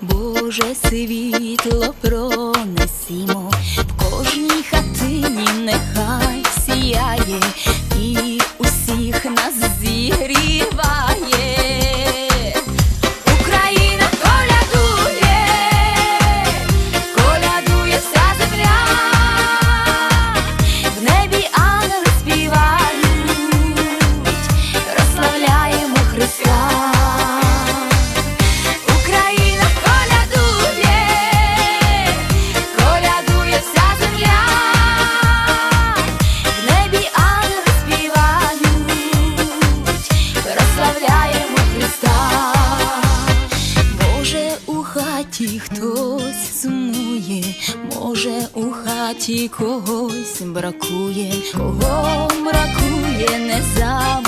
Боже світло пронесімо, в кожній хатині нехай сіяє хаті хтось сумує, може, у хаті когось бракує, кого бракує, не забувай.